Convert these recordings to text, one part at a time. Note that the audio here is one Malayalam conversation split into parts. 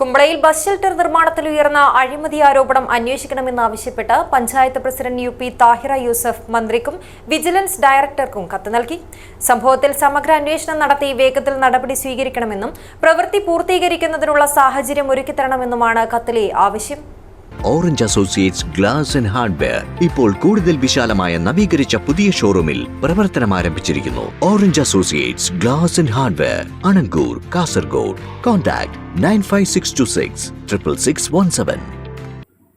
കുമ്പളയിൽ ബസ് ഷെൽട്ടർ നിർമ്മാണത്തിൽ ഉയർന്ന അഴിമതി ആരോപണം അന്വേഷിക്കണമെന്നാവശ്യപ്പെട്ട് panchayat president U P Thahira Yusuf മന്ത്രിക്കും വിജിലൻസ് ഡയറക്ടർക്കും കത്ത് നൽകി. സംഭവത്തിൽ സമഗ്ര അന്വേഷണം നടത്തി വേഗത്തിൽ നടപടി സ്വീകരിക്കണമെന്നും പ്രവൃത്തി പൂർത്തീകരിക്കുന്നതിനുള്ള സാഹചര്യം ഒരുക്കിത്തരണമെന്നുമാണ് കത്തിലെ ആവശ്യം. Orange associates glass and hardware ഇപ്പോൾ കൂടുതൽ വിശാലമായ നവീകരിച്ച പുതിയ ഷോറൂമിൽ പ്രവർത്തനം ആരംഭിച്ചിരിക്കുന്നു. Orange associates glass and hardware Anangoor Kasaragod contact nine five six two six triple six one seven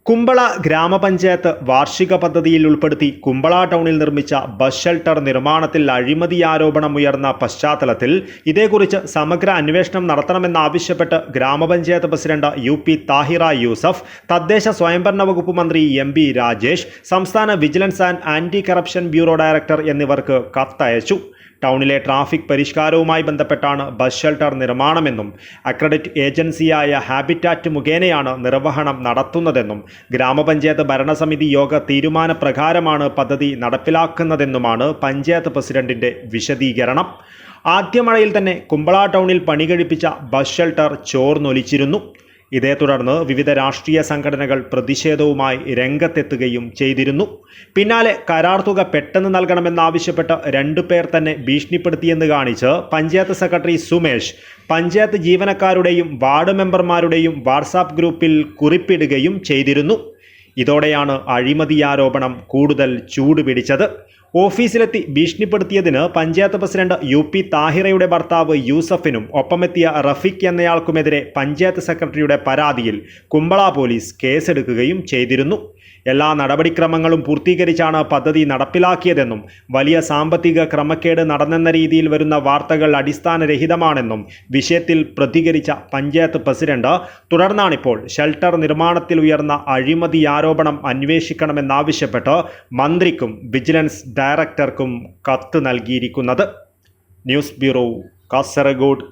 Kumbla grama panchayat വാർഷിക പദ്ധതിയിൽ ഉൾപ്പെടുത്തി കുമ്പള ടൗണിൽ നിർമ്മിച്ച ബസ് ഷെൽട്ടർ നിർമ്മാണത്തിൽ അഴിമതി ആരോപണം ഉയർന്ന പശ്ചാത്തലത്തിൽ ഇതേക്കുറിച്ച് സമഗ്ര അന്വേഷണം നടത്തണമെന്നാവശ്യപ്പെട്ട് ഗ്രാമപഞ്ചായത്ത് president U P Thahira Yusuf തദ്ദേശ സ്വയംഭരണ വകുപ്പ് മന്ത്രി എം ബി രാജേഷ് സംസ്ഥാന vigilance and anti corruption bureau director എന്നിവർക്ക് കത്തയച്ചു. ടൗണിലെ ട്രാഫിക് പരിഷ്കാരവുമായി ബന്ധപ്പെട്ടാണ് ബസ് ഷെൽട്ടർ നിർമ്മാണമെന്നും അക്രഡിറ്റ് ഏജൻസിയായ ഹാബിറ്റാറ്റ് മുഖേനയാണ് നിർവഹണം നടത്തുന്നതെന്നും ഗ്രാമപഞ്ചായത്ത് ഭരണസമിതി യോഗ തീരുമാനപ്രകാരമാണ് പദ്ധതി നടപ്പിലാക്കുന്നതെന്നുമാണ് പഞ്ചായത്ത് പ്രസിഡന്റിന്റെ വിശദീകരണം. ആദ്യ മഴയിൽ തന്നെ കുമ്പള ടൗണിൽ പണി കഴിപ്പിച്ച ബസ് ഷെൽട്ടർ ചോർന്നൊലിച്ചിരുന്നു. ഇതേ തുടർന്ന് വിവിധ രാഷ്ട്രീയ സംഘടനകൾ പ്രതിഷേധവുമായി രംഗത്തെത്തുകയും ചെയ്തിരുന്നു. പിന്നാലെ കരാർ തുക പെട്ടെന്ന് നൽകണമെന്നാവശ്യപ്പെട്ട് രണ്ടു പേർ തന്നെ ഭീഷണിപ്പെടുത്തിയെന്ന് കാണിച്ച് പഞ്ചായത്ത് സെക്രട്ടറി സുമേഷ് പഞ്ചായത്ത് ജീവനക്കാരുടെയും വാർഡ് മെമ്പർമാരുടെയും വാട്സാപ്പ് ഗ്രൂപ്പിൽ കുറിപ്പിടുകയും ചെയ്തിരുന്നു. ഇതോടെയാണ് അഴിമതി ആരോപണം കൂടുതൽ ചൂടുപിടിച്ചത്. ഓഫീസിലെത്തി ഭീഷണിപ്പെടുത്തിയതിന് പഞ്ചായത്ത് പ്രസിഡന്റ് യു പി താഹിറയുടെ ഭർത്താവ് യൂസഫിനും ഒപ്പമെത്തിയ റഫീഖ് എന്നയാൾക്കുമെതിരെ പഞ്ചായത്ത് സെക്രട്ടറിയുടെ പരാതിയിൽ കുമ്പള പോലീസ് കേസെടുക്കുകയും ചെയ്തിരുന്നു. എല്ലാ നടപടിക്രമങ്ങളും പൂർത്തീകരിച്ചാണ് പദ്ധതി നടപ്പിലാക്കിയതെന്നും വലിയ സാമ്പത്തിക ക്രമക്കേട് നടന്നെന്ന രീതിയിൽ വരുന്ന വാർത്തകൾ അടിസ്ഥാനരഹിതമാണെന്നും വിഷയത്തിൽ പ്രതികരിച്ച പഞ്ചായത്ത് പ്രസിഡന്റ് തുടർന്നാണിപ്പോൾ ഷെൽട്ടർ നിർമ്മാണത്തിൽ ഉയർന്ന അഴിമതി ആരോപണം അന്വേഷിക്കണമെന്നാവശ്യപ്പെട്ട് മന്ത്രിക്കും വിജിലൻസ് ഡയറക്ടർക്കും കത്ത് നൽകിയിരിക്കുന്നത് ന്യൂസ് ബ്യൂറോ കാസർഗോഡ്.